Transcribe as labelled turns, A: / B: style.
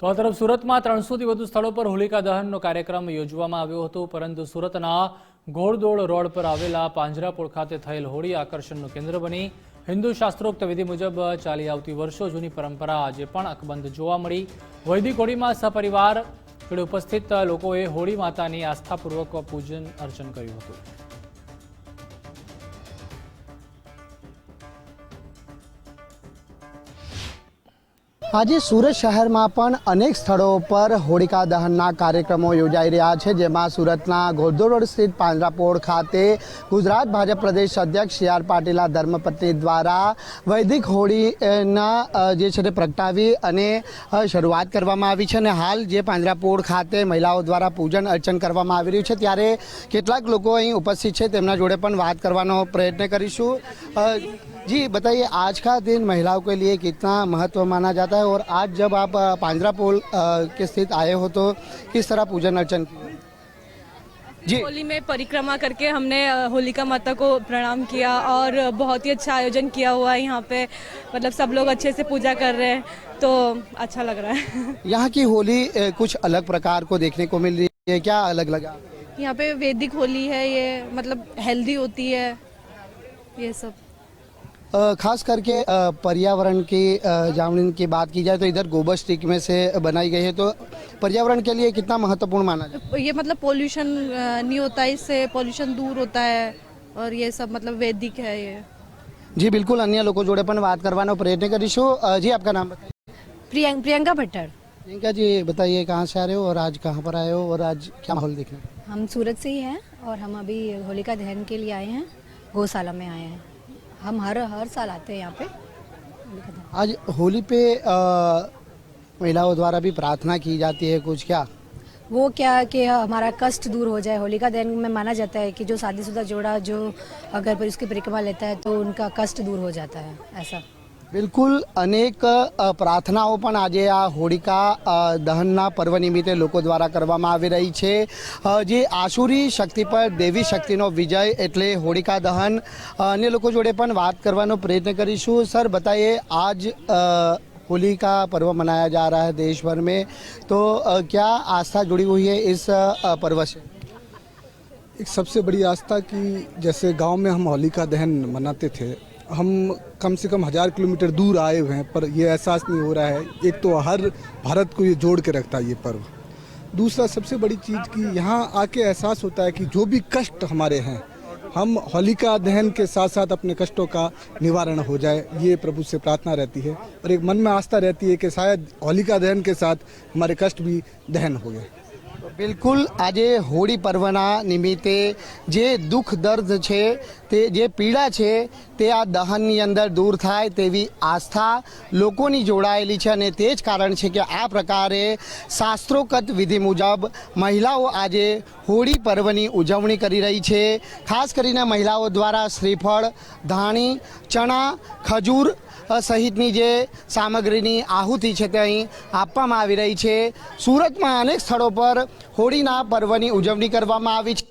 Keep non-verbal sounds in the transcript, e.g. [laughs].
A: તો આ તરફ સુરતમાં ત્રણસોથી વધુ સ્થળો પર હોલિકા દહનનો કાર્યક્રમ યોજવામાં આવ્યો હતો, પરંતુ સુરતના ઘોડદોડ રોડ પર આવેલા પાંજરાપોળ ખાતે થયેલ હોળી આકર્ષણનું કેન્દ્ર બની હિન્દુ શાસ્ત્રોક્ત વિધિ મુજબ ચાલી આવતી વર્ષો જૂની પરંપરા આજે પણ અકબંધ જોવા મળી. વૈદિક હોળીમાં સપરિવાર ઉપસ્થિત લોકોએ હોળી માતાની આસ્થાપૂર્વક પૂજન અર્ચન કર્યું હતું.
B: આજે સુરત શહેરમાં પણ અનેક સ્થળો પર હોળિકા દહનના કાર્યક્રમો યોજાઈ રહ્યા છે, જેમાં સુરતના ઘોડદોડ રોડ સ્થિત પાંજરાપોળ ખાતે ગુજરાત ભાજપ પ્રદેશ અધ્યક્ષ સી આર પાટીલા ધર્મપત્ની દ્વારા વૈદિક હોળીના જે છે તે પ્રગટાવી અને શરૂઆત કરવામાં આવી છે અને હાલ જે પાંજરાપોળ ખાતે મહિલાઓ દ્વારા પૂજન અર્ચન કરવામાં આવી રહ્યું છે, ત્યારે કેટલાક લોકો અહીં ઉપસ્થિત છે, તેમના જોડે પણ વાત કરવાનો પ્રયત્ન કરીશું. જી, બતાઈએ આજ કા દિન મહિલાઓ કે લીએ કિતના મહત્વ માના જતા है और आज जब आप पांजरा पोल के स्थित आए हो तो किस तरह पूजन अर्चन जी।
C: होली में परिक्रमा करके हमने होलिका माता को प्रणाम किया और बहुत ही अच्छा आयोजन किया हुआ है यहाँ पे। मतलब सब लोग अच्छे से पूजा कर रहे हैं तो अच्छा लग रहा है। [laughs]
B: यहाँ की होली कुछ अलग प्रकार को देखने को मिल रही है क्या अलग लगा?
C: यहाँ पे वैदिक होली है ये मतलब हेल्दी होती है ये सब।
B: खास करके पर्यावरण की जामलिन की बात की जाए तो इधर गोबर स्टिक में से बनाई गई है तो पर्यावरण के लिए कितना महत्वपूर्ण माना जाए
C: ये मतलब पोल्यूशन नहीं होता है इससे पोल्यूशन दूर होता है और ये सब मतलब वैदिक है ये।
B: जी बिल्कुल अन्य लोगों जोड़े पर बात करवाना पर्यटन का रिशो जी आपका नाम
D: प्रियंका प्रियंका भट्टर।
B: प्रियंका जी बताइए कहाँ से आ रहे हो और आज कहाँ पर आए हो और आज क्या माहौल देखना
D: हम सूरत से ही हैं और हम अभी होलिका दहन के लिए आए हैं गौशाला में आए हैं। हम हर हर साल आते हैं यहाँ पे।
B: आज होली पे महिलाओं द्वारा भी प्रार्थना की जाती है कुछ क्या?
D: वो क्या कि हमारा कष्ट दूर हो जाए। होली का दिन में माना जाता है कि जो शादीशुदा जोड़ा जो अगर पर उसकी परिक्रमा लेता है तो उनका कष्ट दूर हो जाता है ऐसा।
B: બિલકુલ અનેક અ, પ્રાર્થનાઓ પણ આજે આ હોળિકા અ, દહનના પર્વ નિમિત્તે લોકો દ્વારા કરવામાં આવી રહી છે અ, જે આસુરી શક્તિ પર દેવી શક્તિનો વિજય એટલે હોળિકા દહન અ, અન્ય લોકો જોડે પણ વાત કરવાનો પ્રયત્ન કરીશું સર बताइए आज अ, होली का पर्व मनाया जा रहा है देश भर में तो अ, क्या आस्था जुड़ी हुई है इस अ, पर्व से
E: एक सबसे बड़ी आस्था की जैसे गांव में हम होली का दहन मनाते थे हम कम से कम हज़ार किलोमीटर दूर आए हुए हैं, पर यह एहसास नहीं हो रहा है। एक तो हर भारत को ये जोड़ के रखता है ये पर्व। दूसरा, सबसे बड़ी चीज़ कि यहाँ आके एहसास होता है कि जो भी कष्ट हमारे हैं, हम होलिका दहन के साथ साथ अपने कष्टों का निवारण हो जाए, ये प्रभु से प्रार्थना रहती है। और एक मन में आस्था रहती है कि शायद होलिका दहन के साथ हमारे कष्ट भी दहन हो गए।
B: બિલકુલ, આજે હોળી પર્વના નિમિત્તે જે દુઃખ દર્દ છે, તે જે પીડા છે, તે આ દહનની અંદર દૂર થાય તેવી આસ્થા લોકોની જોડાયેલી છે અને તે જ કારણ છે કે આ પ્રકારે શાસ્ત્રોકત વિધિ મુજબ મહિલાઓ આજે હોળી પર્વની ઉજવણી કરી રહી છે. ખાસ કરીને મહિલાઓ દ્વારા શ્રીફળ, ધાણી, ચણા, ખજૂર સહિતની જે સામગ્રીની આહુતિ છે તે અહીં આપવામાં આવી રહી છે. સુરતમાં અનેક સ્થળો પર હોળીના પર્વની ઉજવણી કરવામાં આવી છે.